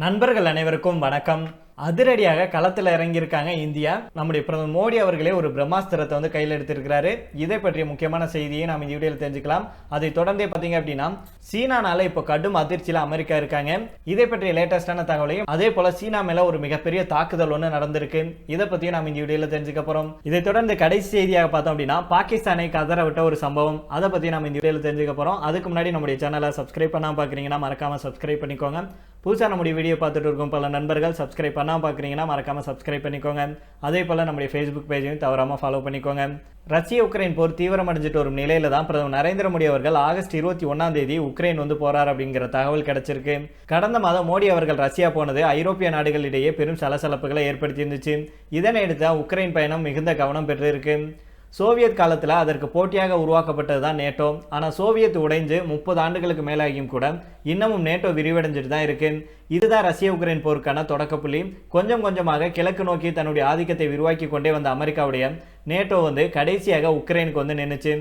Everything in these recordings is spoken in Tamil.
நண்பர்கள் அனைவருக்கும் வணக்கம். அதிரடியாக களத்தில் இறங்கியிருக்காங்க இந்தியா. நம்முடைய பிரதமர் மோடி அவர்களே ஒரு பிரம்மாஸ்திரத்தை வந்து கையில் எடுத்திருக்கிறாரு. இதை பற்றிய முக்கியமான செய்தியை நாம் இந்த வீடியோவில் தெரிஞ்சுக்கலாம். அதை தொடர்ந்தே பார்த்தீங்க அப்படின்னா சீனானால இப்போ கடும் அதிர்ச்சியில் அமெரிக்கா இருக்காங்க. இதை பற்றிய லேட்டஸ்டான தகவலையும் அதே போல சீனா மேல ஒரு மிகப்பெரிய தாக்குதல் ஒன்று நடந்திருக்கு. இதை பற்றியும் நாம் இந்த வீடியோவில் தெரிஞ்சுக்க போறோம். இதை தொடர்ந்து கடைசி செய்தியாக பார்த்தோம் அப்படின்னா பாகிஸ்தானை கதற விட்ட ஒரு சம்பவம். அதை பற்றி நம்ம இந்த வீடியோவில் தெரிஞ்சுக்க போறோம். அதுக்கு முன்னாடி நம்முடைய சேனலை சப்ஸ்கிரைப் பண்ணாமல் பார்க்குறீங்கன்னா மறக்காம சப்ஸ்கிரைப் பண்ணிக்கோங்க. புதுசாக நம்முடைய வீடியோ பார்த்துட்டு இருக்கும் பல நண்பர்கள். சப்ஸ்கிரைப் பண்ணால் பார்க்குறீங்கன்னா மறக்காமல் சப்ஸ்கிரைப் பண்ணிக்கோங்க. அதே போல் நம்முடைய ஃபேஸ்புக் பேஜையும் தவறாமல் ஃபாலோ பண்ணிக்கோங்க. ரஷ்ய உக்ரைன் போர் தீவிரமடைஞ்சிட்டு வரும் நிலையில தான் பிரதமர் நரேந்திர மோடி அவர்கள் ஆகஸ்ட் இருபத்தி ஒன்றாம் தேதி உக்ரைன் வந்து போறார் அப்படிங்கிற தகவல் கிடைச்சிருக்கு. கடந்த மாதம் மோடி அவர்கள் ரஷ்யா போனது ஐரோப்பிய நாடுகளிடையே பெரும் சலசலப்புகளை ஏற்படுத்தியிருந்துச்சு. இதனையடுத்து இதனை உக்ரைன் பயணம் மிகுந்த கவனம் பெற்றிருக்கு. சோவியத் காலத்தில் அதற்கு போட்டியாக உருவாக்கப்பட்டது தான் நேட்டோ. ஆனால் சோவியத் உடைஞ்சு முப்பது ஆண்டுகளுக்கு மேலாகியும் கூட இன்னமும் நேட்டோ விரிவடைஞ்சிட்டு தான் இருக்குது இதுதான் ரஷ்ய உக்ரைன் போருக்கான தொடக்கப்புள்ளி கொஞ்சம் கொஞ்சமாக கிழக்கு நோக்கி தன்னுடைய ஆதிக்கத்தை விரிவாக்கி கொண்டே வந்த அமெரிக்காவுடைய நேட்டோ வந்து கடைசியாக உக்ரைனுக்கு வந்து நின்றுச்சு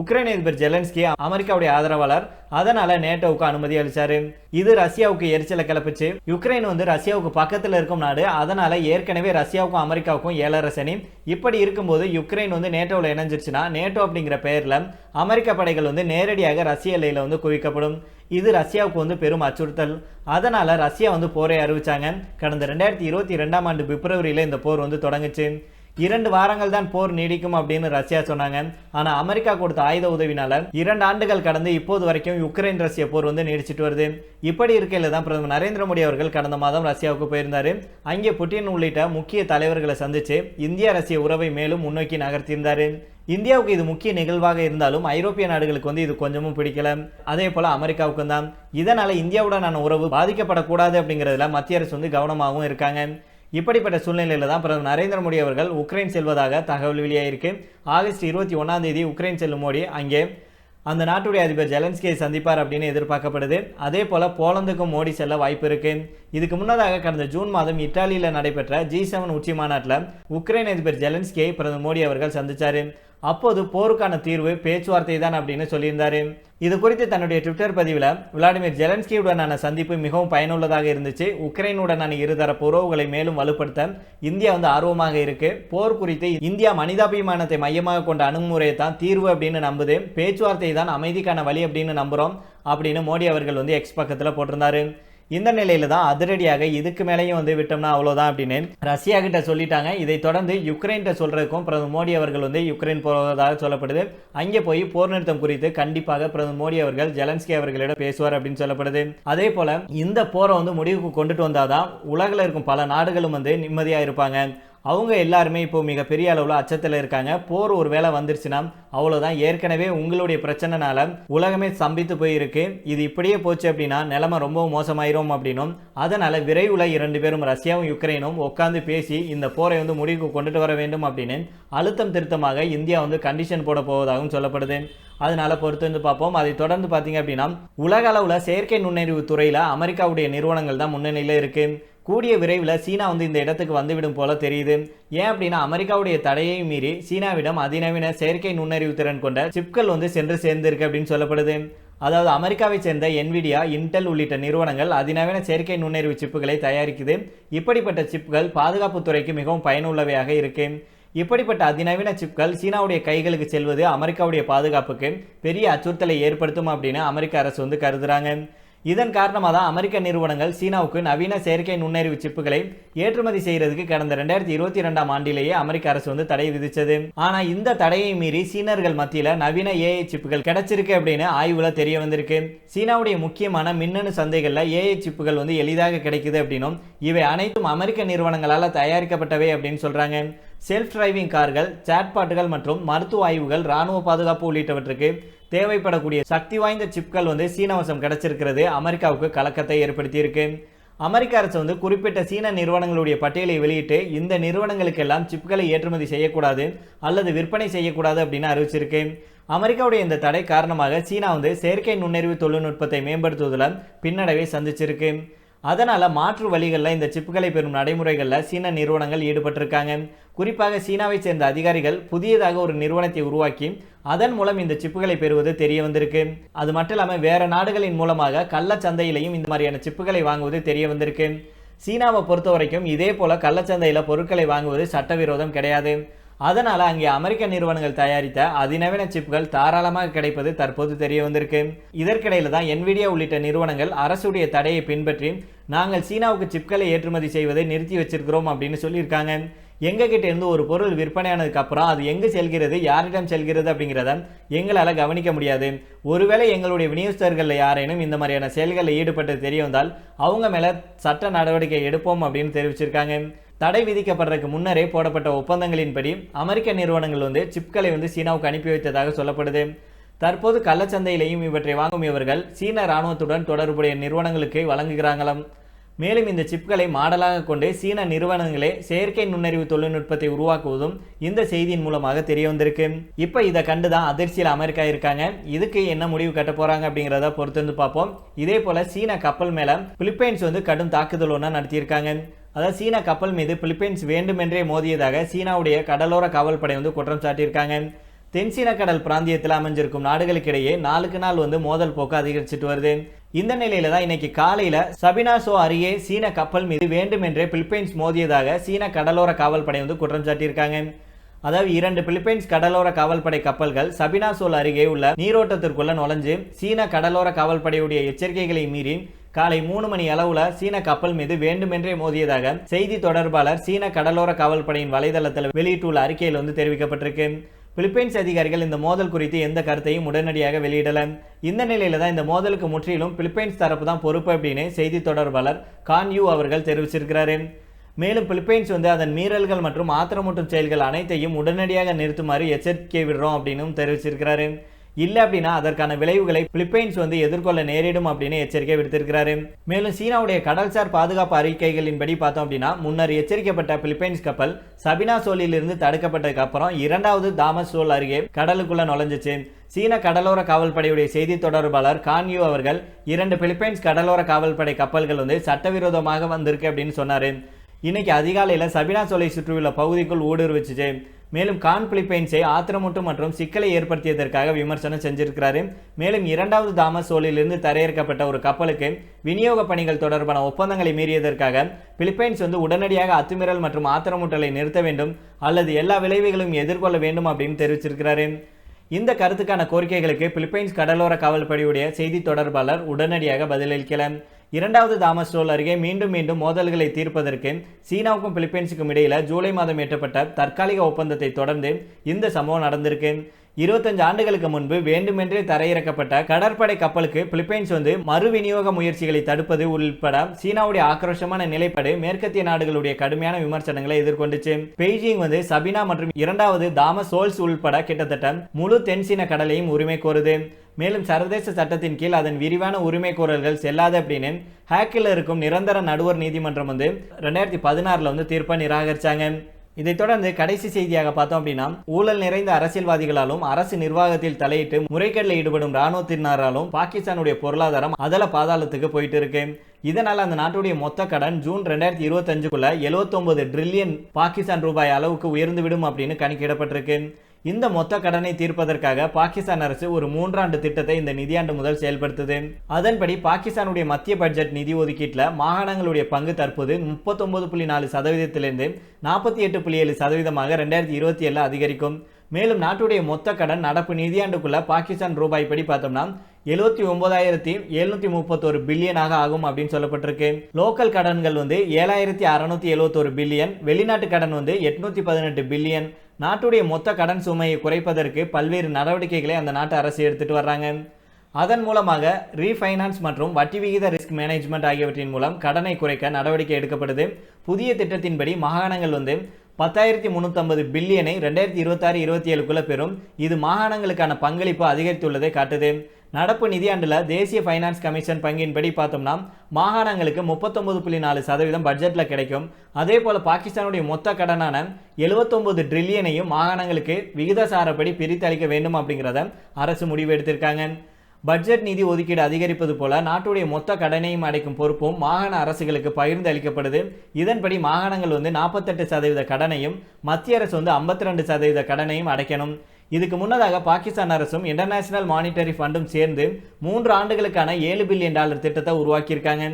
உக்ரைன் அதிபர் ஜெலன்ஸ்கி அமெரிக்காவுடைய ஆதரவாளர் அதனால நேட்டோவுக்கு அனுமதி அளிச்சாரு. இது ரஷ்யாவுக்கு எரிச்சலை கிளப்பிச்சு. யுக்ரைன் வந்து ரஷ்யாவுக்கு பக்கத்தில் இருக்கும் நாடு அதனால ஏற்கனவே ரஷ்யாவுக்கும் அமெரிக்காவுக்கும் ஏழரை சனி. இப்படி இருக்கும்போது யுக்ரைன் வந்து நேட்டோவில் இணைஞ்சிருச்சுன்னா நேட்டோ அப்படிங்கிற பெயரில் அமெரிக்க படைகள் வந்து நேரடியாக ரஷ்ய எல்லையில் வந்து குவிக்கப்படும். இது ரஷ்யாவுக்கு வந்து பெரும் அச்சுறுத்தல். அதனால் ரஷ்யா வந்து போரை அறிவிச்சாங்க. கடந்த ரெண்டாயிரத்தி இருபத்தி ரெண்டாம் ஆண்டு பிப்ரவரியில் இந்த போர் வந்து தொடங்குச்சு. இரண்டு வாரங்கள் தான் போர் நீடிக்கும் அப்படின்னு ரஷ்யா சொன்னாங்க. ஆனா அமெரிக்கா கொடுத்த ஆயுத உதவினால இரண்டு ஆண்டுகள் கடந்து இப்போது வரைக்கும் யுக்ரைன் ரஷ்ய போர் வந்து நீடிச்சிட்டு வருது. இப்படி இருக்கையில தான் பிரதமர் நரேந்திர மோடி அவர்கள் கடந்த மாதம் ரஷ்யாவுக்கு போயிருந்தாரு. அங்கே புட்டின் உள்ளிட்ட முக்கிய தலைவர்களை சந்திச்சு இந்திய ரஷ்ய உறவை மேலும் முன்னோக்கி நகர்த்தியிருந்தாரு. இந்தியாவுக்கு இது முக்கிய நிகழ்வாக இருந்தாலும் ஐரோப்பிய நாடுகளுக்கு வந்து இது கொஞ்சமும் பிடிக்கல. அதே போல அமெரிக்காவுக்கும் தான். இதனால இந்தியாவுடனான உறவு பாதிக்கப்படக்கூடாது அப்படிங்கிறதுல மத்திய அரசு வந்து கவனமாகவும் இருக்காங்க. இப்படிப்பட்ட சூழ்நிலையில் தான் பிரதமர் நரேந்திர மோடி அவர்கள் உக்ரைன் செல்வதாக தகவல் வெளியாகிருக்கு ஆகஸ்ட் இருபத்தி ஒன்றாம் தேதி உக்ரைன் செல்லும் மோடி அங்கே அந்த நாட்டுடைய அதிபர் ஜெலன்ஸ்கியை சந்திப்பார் அப்படின்னு எதிர்பார்க்கப்படுது. அதே போல் போலந்துக்கும் மோடி செல்ல வாய்ப்பு இருக்குது இதுக்கு முன்னதாக கடந்த ஜூன் மாதம் இத்தாலியில் நடைபெற்ற ஜி செவன் உச்சி மாநாட்டில் உக்ரைன் அதிபர் ஜெலன்ஸ்கியை பிரதமர் மோடி அவர்கள் சந்தித்தார் அப்போது போருக்கான தீர்வு பேச்சுவார்த்தை தான் அப்படின்னு சொல்லியிருந்தார். இது குறித்து தன்னுடைய ட்விட்டர் பதிவில் விளாடிமிர் ஜெலன்ஸ்கியுடனான சந்திப்பு மிகவும் பயனுள்ளதாக இருந்துச்சு. உக்ரைனுடனான இருதரப்பு உறவுகளை மேலும் வலுப்படுத்த இந்தியா வந்து ஆர்வமாக இருக்கு. போர் குறித்து இந்தியா மனிதாபிமானத்தை மையமாக கொண்ட அணுகுமுறையை தான் தீர்வு அப்படின்னு நம்புது. பேச்சுவார்த்தை தான் அமைதிக்கான வழி அப்படின்னு நம்புகிறோம் அப்படின்னு மோடி அவர்கள் வந்து எக்ஸ் பக்கத்தில் போட்டிருந்தாரு. இந்த நிலையில தான் அதிரடியாக இதுக்கு மேலேயும் வந்து விட்டோம்னா அவ்வளோதான் அப்படின்னு ரஷ்யா கிட்ட சொல்லிட்டாங்க. இதை தொடர்ந்து யுக்ரைன்கிட்ட சொல்றதுக்கும் பிரதமர் மோடி அவர்கள் வந்து யுக்ரைன் போவதாக சொல்லப்படுது. அங்கே போய் போர் நிறுத்தம் குறித்து கண்டிப்பாக பிரதமர் மோடி அவர்கள் ஜெலன்ஸ்கி அவர்களிடம் பேசுவார் அப்படின்னு சொல்லப்படுது. அதே போல இந்த போரை வந்து முடிவுக்கு கொண்டுட்டு வந்தாதான் உலகில் இருக்கும் பல நாடுகளும் வந்து நிம்மதியாக இருப்பாங்க. அவங்க எல்லாருமே இப்போ மிகப்பெரிய அளவில் அச்சத்தில் இருக்காங்க. போர் ஒரு வேளை வந்துருச்சுன்னா அவ்வளோதான் ஏற்கனவே உங்களுடைய பிரச்சனைனால உலகமே ஸ்தம்பித்து போயிருக்கு. இது இப்படியே போச்சு அப்படின்னா நிலைமை ரொம்ப மோசமாயிரும் அப்படின்னும். அதனால் விரைவில் இரண்டு பேரும் ரஷ்யாவும் யுக்ரைனும் உட்காந்து பேசி இந்த போரை வந்து முடிவுக்கு கொண்டுட்டு வர வேண்டும் அப்படின்னு அழுத்தம் திருத்தமாக இந்தியா வந்து கண்டிஷன் போட போவதாகவும் சொல்லப்படுது. அதனால பொறுத்து வந்து பார்ப்போம். அதை தொடர்ந்து பார்த்தீங்க அப்படின்னா உலக அளவில் செயற்கை நுண்ணறிவு துறையில் அமெரிக்காவுடைய நிறுவனங்கள் தான் முன்னணியில் இருக்குது கூடிய விரைவில் சீனா வந்து இந்த இடத்துக்கு வந்துவிடும் போல தெரியுது. ஏன் அப்படின்னா அமெரிக்காவுடைய தடையை மீறி சீனாவிடம் அதிநவீன செயற்கை நுண்ணறிவு திறன் கொண்ட சிப்கள் வந்து சென்று சேர்ந்திருக்கு அப்படின்னு சொல்லப்படுது. அதாவது அமெரிக்காவை சேர்ந்த என்விடியா இன்டெல் உள்ளிட்ட நிறுவனங்கள் அதிநவீன செயற்கை நுண்ணறிவு சிப்புகளை தயாரிக்குது. இப்படிப்பட்ட சிப்புகள் பாதுகாப்பு துறைக்கு மிகவும் பயனுள்ளவையாக இருக்கு. இப்படிப்பட்ட அதிநவீன சிப்கள் சீனாவுடைய கைகளுக்கு செல்வது அமெரிக்காவுடைய பாதுகாப்புக்கு பெரிய அச்சுறுத்தலை ஏற்படுத்தும் அப்படின்னு அமெரிக்க அரசு வந்து கருதுறாங்க. இதன் காரணமாக தான் அமெரிக்க நிறுவனங்கள் சீனாவுக்கு நவீன செயற்கை நுண்ணறிவு சிப்புகளை ஏற்றுமதி செய்யறதுக்கு கடந்த ரெண்டாயிரத்தி இருபத்தி ரெண்டாம் ஆண்டிலேயே அமெரிக்க அரசு வந்து தடை விதித்தது ஆனால் இந்த தடையை மீறி சீனர்கள் மத்தியில் நவீன ஏஐ சிப்புகள் கிடைச்சிருக்கு அப்படின்னு ஆய்வில் தெரிய வந்திருக்கு. சீனாவுடைய முக்கியமான மின்னணு சந்தைகளில் ஏஐ சிப்புகள் வந்து எளிதாக கிடைக்குது அப்படின்னும் இவை அனைத்தும் அமெரிக்க நிறுவனங்களால் தயாரிக்கப்பட்டவை அப்படின்னு சொல்கிறாங்க செல்ஃப் டிரைவிங் கார்கள் சாட்பாட்டுகள் மற்றும் மருத்துவ ஆய்வுகள் ராணுவ பாதுகாப்பு உள்ளிட்டவற்றுக்கு தேவைப்படக்கூடிய சக்தி வாய்ந்த சிப்கள் வந்து சீனவசம் கிடைச்சிருக்கிறது. அமெரிக்காவுக்கு கலக்கத்தை ஏற்படுத்தியிருக்கு. அமெரிக்க அரசு வந்து குறிப்பிட்ட சீன நிறுவனங்களுடைய பட்டியலை வெளியிட்டு இந்த நிறுவனங்களுக்கெல்லாம் சிப்களை ஏற்றுமதி செய்யக்கூடாது அல்லது விற்பனை செய்யக்கூடாது அப்படின்னு அறிவிச்சிருக்கு. அமெரிக்காவுடைய இந்த தடை காரணமாக சீனா வந்து செயற்கை நுண்ணறிவு தொழில்நுட்பத்தை மேம்படுத்துவதில் பின்னடைவை சந்திச்சிருக்கு. அதனால் மாற்று வழிகளில் இந்த சிப்புகளை பெறும் நடைமுறைகளில் சீன நிறுவனங்கள் ஈடுபட்டிருக்காங்க. குறிப்பாக சீனாவைச் சேர்ந்த அதிகாரிகள் புதியதாக ஒரு நிறுவனத்தை உருவாக்கி அதன் மூலம் இந்த சிப்புகளை பெறுவது தெரிய வந்திருக்கு. அது மட்டும் இல்லாமல் வேற நாடுகளின் மூலமாக கள்ளச்சந்தையிலையும் இந்த மாதிரியான சிப்புகளை வாங்குவது தெரிய வந்திருக்கு. சீனாவை பொறுத்த வரைக்கும் இதே போல கள்ளச்சந்தையில் பொருட்களை வாங்குவது சட்டவிரோதம் கிடையாது. அதனால அங்கே அமெரிக்க நிறுவனங்கள் தயாரித்த அதிநவீன சிப்புகள் தாராளமாக கிடைப்பது தற்போது தெரிய வந்திருக்கு. இதற்கிடையில தான் என்விடியா உள்ளிட்ட நிறுவனங்கள் அரசுடைய தடையை பின்பற்றி நாங்கள் சீனாவுக்கு சிப்களை ஏற்றுமதி செய்வதை நிறுத்தி வச்சிருக்கிறோம் அப்படின்னு சொல்லியிருக்காங்க. எங்ககிட்ட இருந்து ஒரு பொருள் விற்பனையானதுக்கு அப்புறம் அது எங்கு செல்கிறது யாரிடம் செல்கிறது அப்படிங்கிறத எங்களால் கவனிக்க முடியாது. ஒருவேளை எங்களுடைய விநியோகஸ்தர்களில் யாரேனும் இந்த மாதிரியான செயல்களில் ஈடுபட்டு தெரிய வந்தால் அவங்க மேலே சட்ட நடவடிக்கை எடுப்போம் அப்படின்னு தெரிவிச்சிருக்காங்க. தடை விதிக்கப்படுறதுக்கு முன்னரே போடப்பட்ட ஒப்பந்தங்களின்படி அமெரிக்க நிறுவனங்கள் வந்து சிப்களை வந்து சீனாவுக்கு அனுப்பி வைத்ததாக சொல்லப்படுது. தற்போது கள்ளச்சந்தையிலையும் இவற்றை வாங்கும் இவர்கள் சீன ராணுவத்துடன் தொடர்புடைய நிறுவனங்களுக்கு வழங்குகிறாங்களாம். மேலும் இந்த சிப்களை மாடலாக கொண்டு சீன நிறுவனங்களே செயற்கை நுண்ணறிவு தொழில்நுட்பத்தை உருவாக்குவதும் இந்த செய்தியின் மூலமாக தெரிய வந்திருக்கு இப்போ இதை கண்டு தான் அதிர்ச்சியில் அமெரிக்கா இருக்காங்க. இதுக்கு என்ன முடிவு கட்ட போறாங்க அப்படிங்கிறத பொறுத்து வந்து பார்ப்போம். இதே போல சீன கப்பல் மேல பிலிப்பைன்ஸ் வந்து கடும் தாக்குதல் ஒன்றா நடத்தியிருக்காங்க. அதாவது சீன கப்பல் மீது பிலிப்பைன்ஸ் வேண்டுமென்றே மோதியதாக சீனாவுடைய கடலோர காவல் படை வந்து குற்றம் சாட்டியிருக்காங்க. தென்சீன கடல் பிராந்தியத்தில் அமைஞ்சிருக்கும் நாடுகளுக்கிடையே நாளுக்கு நாள் வந்து மோதல் போக்கு அதிகரிச்சுட்டு வருது. இந்த நிலையில தான் இன்னைக்கு காலையில சபினாசோ அருகே சீன கப்பல் மீது வேண்டுமென்றே பிலிப்பைன்ஸ் மோதியதாக சீன கடலோர காவல்படை வந்து குற்றம் சாட்டியிருக்காங்க. அதாவது இரண்டு பிலிப்பைன்ஸ் கடலோர காவல்படை கப்பல்கள் சபினாசோல் அருகே உள்ள நீரோட்டத்திற்குள்ள நுழைஞ்சு சீன கடலோர காவல்படையுடைய எச்சரிக்கைகளை மீறி காலை மூணு மணி அளவுல சீன கப்பல் மீது வேண்டுமென்றே மோதியதாக செய்தி தொடர்பாளர் சீன கடலோர காவல்படையின் வலைதளத்தில் வெளியிட்டுள்ள அறிக்கையில் வந்து தெரிவிக்கப்பட்டிருக்கு. பிலிப்பைன்ஸ் அதிகாரிகள் இந்த மோதல் குறித்து எந்த கருத்தையும் உடனடியாக வெளியிடல. இந்த நிலையில தான் இந்த மோதலுக்கு முற்றிலும் பிலிப்பைன்ஸ் தரப்பு தான் பொறுப்பு அப்படின்னு செய்தி தொடர்பாளர் கான் யூ அவர்கள் தெரிவிச்சிருக்கிறாரு. மேலும் பிலிப்பைன்ஸ் வந்து அதன் மீறல்கள் மற்றும் ஆத்திரமூட்டும் செயல்கள் அனைத்தையும் உடனடியாக நிறுத்துமாறு எச்சரிக்கை விடுறோம் அப்படின்னு தெரிவிச்சிருக்கிறாரு. இல்லை அப்படின்னா அதற்கான விளைவுகளை பிலிப்பைன்ஸ் வந்து எதிர்கொள்ள நேரிடும் அப்படின்னு எச்சரிக்கை விடுத்திருக்கிறாரு. மேலும் சீனாவுடைய கடல்சார் பாதுகாப்பு அறிக்கைகளின்படி பார்த்தோம் அப்படின்னா முன்னர் எச்சரிக்கப்பட்ட பிலிப்பைன்ஸ் கப்பல் சபினா சோலிலிருந்து தடுக்கப்பட்டதுக்கு அப்புறம் இரண்டாவது தாமஸ் சோல் அருகே கடலுக்குள்ள நுழைஞ்சிச்சு. சீன கடலோர காவல்படையுடைய செய்தி தொடர்பாளர் கான்யூ அவர்கள் இரண்டு பிலிப்பைன்ஸ் கடலோர காவல்படை கப்பல்கள் வந்து சட்டவிரோதமாக வந்திருக்கு அப்படின்னு சொன்னாரு. இன்னைக்கு அதிகாலையில் சபினா சோலை சுற்றியுள்ள பகுதிக்குள் ஊடுருவிச்சுச்சு. மேலும் கான் பிலிப்பைன்ஸை ஆத்திரமூட்டும் மற்றும் சிக்கலை ஏற்படுத்தியதற்காக விமர்சனம் செஞ்சிருக்கிறாரு. மேலும் இரண்டாவது தாமஸ் சோலிலிருந்து தரையிறக்கப்பட்ட ஒரு கப்பலுக்கு விநியோக பணிகள் தொடர்பான ஒப்பந்தங்களை மீறியதற்காக பிலிப்பைன்ஸ் வந்து உடனடியாக அத்துமீறல் மற்றும் ஆத்திரமூட்டலை நிறுத்த வேண்டும் அல்லது எல்லா விளைவுகளும் எதிர்கொள்ள வேண்டும் அப்படின்னு தெரிவிச்சிருக்கிறாரு. இந்த கருத்துக்கான கோரிக்கைகளுக்கு பிலிப்பைன்ஸ் கடலோர காவல்படையுடைய செய்தி தொடர்பாளர் உடனடியாக பதிலளிக்கல. இரண்டாவது தாமஸ் ரோல் அருகே மீண்டும் மீண்டும் மோதல்களை தீர்ப்பதற்கு சீனாவுக்கும் பிலிப்பைன்ஸுக்கும் இடையில ஜூலை மாதம் எட்டப்பட்ட தற்காலிக ஒப்பந்தத்தை தொடர்ந்து இந்த சம்பவம் நடந்திருக்கு. இருபத்தஞ்சு ஆண்டுகளுக்கு முன்பு வேண்டுமென்றே தரையிறக்கப்பட்ட கடற்படை கப்பலுக்கு பிலிப்பைன்ஸ் வந்து மறு விநியோக முயற்சிகளை தடுப்பது உள்பட சீனாவுடைய ஆக்ரோஷமான நிலைப்பாடு மேற்கத்திய நாடுகளுடைய கடுமையான விமர்சனங்களை எதிர்கொண்டுச்சு. பெய்ஜிங் வந்து சபினா மற்றும் இரண்டாவது தாமஸ் சோல்ஸ் உள்பட கிட்டத்தட்ட முழு தென்சீன கடலையும் உரிமை கோருது. மேலும் சர்வதேச சட்டத்தின் கீழ் அதன் விரிவான உரிமை கோரல்கள் செல்லாது அப்படின்னு ஹேக்கில் இருக்கும் நிரந்தர நடுவர் நீதிமன்றம் வந்து ரெண்டாயிரத்தி பதினாறில் வந்து தீர்ப்பை நிராகரிச்சாங்க. இதைத் தொடர்ந்து கடைசி செய்தியாக பார்த்தோம் அப்படின்னா ஊழல் நிறைந்த அரசியல்வாதிகளாலும் அரசு நிர்வாகத்தில் தலையிட்டு முறைகேட்டில் ஈடுபடும் இராணுவத்தினராலும் பாகிஸ்தானுடைய பொருளாதாரம் அதல பாதாளத்துக்கு போயிட்டு இருக்கு. இதனால் அந்த நாட்டுடைய மொத்த கடன் ஜூன் ரெண்டாயிரத்தி இருபத்தஞ்சுக்குள்ள எழுபத்தொன்பது ட்ரில்லியன் பாகிஸ்தான் ரூபாய் அளவுக்கு உயர்ந்துவிடும் அப்படின்னு கணக்கிடப்பட்டிருக்கு. இந்த மொத்த கடனை தீர்ப்பதற்காக பாகிஸ்தான் அரசு ஒரு மூன்றாண்டு திட்டத்தை இந்த நிதியாண்டு முதல் செயல்படுத்துது. அதன்படி பாகிஸ்தானுடைய மத்திய பட்ஜெட் நிதி ஒதுக்கீட்டில் மாகாணங்களுடைய பங்கு தற்போது முப்பத்தொன்பது புள்ளி நாலு சதவீதத்திலிருந்து நாற்பத்தி எட்டு புள்ளி ஏழு சதவீதமாக ரெண்டாயிரத்தி இருபத்தி ஏழில் அதிகரிக்கும். மேலும் நாட்டுடைய மொத்த கடன் நடப்பு நிதியாண்டுக்குள்ள பாகிஸ்தான் ரூபாய் படி பார்த்தோம்னா எழுபத்தி ஒன்பதாயிரத்தி எழுநூத்தி முப்பத்தொரு பில்லியனாக ஆகும் அப்படின்னு சொல்லப்பட்டிருக்கு. லோக்கல் கடன்கள் வந்து ஏழாயிரத்தி அறுநூத்தி எழுபத்தொரு பில்லியன் வெளிநாட்டு கடன் வந்து எட்நூத்தி பதினெட்டு பில்லியன் நாட்டுடைய மொத்த கடன் சுமையை குறைப்பதற்கு பல்வேறு நடவடிக்கைகளை அந்த நாட்டு அரசு எடுத்துட்டு வர்றாங்க. அதன் மூலமாக ரீஃபைனான்ஸ் மற்றும் வட்டி விகித ரிஸ்க் மேனேஜ்மெண்ட் ஆகியவற்றின் மூலம் கடனை குறைக்க நடவடிக்கை எடுக்கப்படுது. புதிய திட்டத்தின்படி மாகாணங்கள் வந்து பத்தாயிரத்தி முந்நூற்றம்பது பில்லியனை ரெண்டாயிரத்தி இருபத்தாறு இருபத்தி ஏழுக்குள்ள பெறும். இது மாகாணங்களுக்கான பங்களிப்பு அதிகரித்துள்ளதை காட்டுது. நடப்பு நிதியாண்டில் தேசிய ஃபைனான்ஸ் கமிஷன் பங்கின்படி பார்த்தோம்னா மாகாணங்களுக்கு முப்பத்தொம்பது புள்ளி நாலு சதவீதம் பட்ஜெட்டில் கிடைக்கும். அதே போல் பாகிஸ்தானுடைய மொத்த கடனான எழுபத்தொம்பது ட்ரில்லியனையும் மாகாணங்களுக்கு விகிதசாரப்படி பிரித்தளிக்க வேண்டும் அப்படிங்கிறத அரசு முடிவு எடுத்திருக்காங்க. பட்ஜெட் நிதி ஒதுக்கீடு அதிகரிப்பது போல நாட்டுடைய மொத்த கடனையும் அடைக்கும் பொறுப்பும் மாகாண அரசுகளுக்கு பகிர்ந்து அளிக்கப்படுது இதன்படி மாகாணங்கள் வந்து நாற்பத்தெட்டு சதவீத கடனையும் மத்திய அரசு வந்து ஐம்பத்தி ரெண்டு சதவீத கடனையும் அடைக்கணும். இதுக்கு முன்னதாக பாகிஸ்தான் அரசும் இன்டர்நேஷனல் மானிட்டரி ஃபண்டும் சேர்ந்து மூன்று ஆண்டுகளுக்கான ஏழு பில்லியன் டாலர் திட்டத்தை உருவாக்கியிருக்காங்க.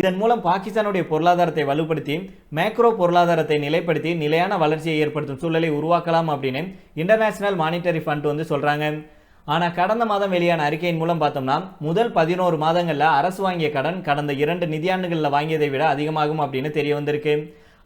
இதன் மூலம் பாகிஸ்தானுடைய பொருளாதாரத்தை வலுப்படுத்தி மேக்ரோ பொருளாதாரத்தை நிலைப்படுத்தி நிலையான வளர்ச்சியை ஏற்படுத்தும் சூழலை உருவாக்கலாம் அப்படின்னு இன்டர்நேஷனல் மானிட்டரி ஃபண்ட் வந்து சொல்கிறாங்க ஆனால் கடந்த மாதம் வெளியான அறிக்கையின் மூலம் பார்த்தோம்னா முதல் பதினோரு மாதங்களில் அரசு வாங்கிய கடன் கடந்த இரண்டு நிதியாண்டுகளில் வாங்கியதை விட அதிகமாகும் அப்படின்னு தெரிய வந்திருக்கு.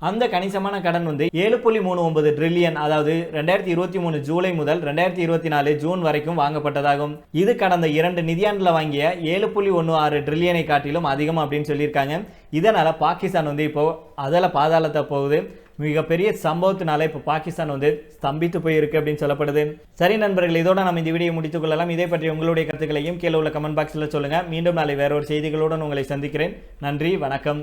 அந்த கணிசமான கடன் வந்து ஏழு புள்ளி மூணு ஒன்பது ட்ரில்லியன் அதாவது ரெண்டாயிரத்தி இருபத்தி மூணு ஜூலை முதல் ரெண்டாயிரத்தி இருபத்தி நாலு ஜூன் வரைக்கும் வாங்கப்பட்டதாகும். இது கடந்த இரண்டு நிதியாண்டில் வாங்கிய ஏழு புள்ளி ஒன்று ஆறு ட்ரில்லியனை காட்டிலும் அதிகம் அப்படின்னு சொல்லியிருக்காங்க. இதனால் பாகிஸ்தான் வந்து இப்போ அதில் பாதாளத்தை போகுது. மிகப்பெரிய சம்பவத்தினால இப்போ பாகிஸ்தான் வந்து ஸ்தம்பித்து போயிருக்கு அப்படின்னு சொல்லப்படுது. சரி நண்பர்கள் இதோட நம்ம இந்த வீடியோ முடித்துக் கொள்ளலாம். இதை பற்றி உங்களுடைய கருத்துக்களையும் கீழே உள்ள கமெண்ட் பாக்ஸில் சொல்லுங்கள் மீண்டும் நாளை வேற ஒரு செய்திகளுடன் உங்களை சந்திக்கிறேன். நன்றி வணக்கம்.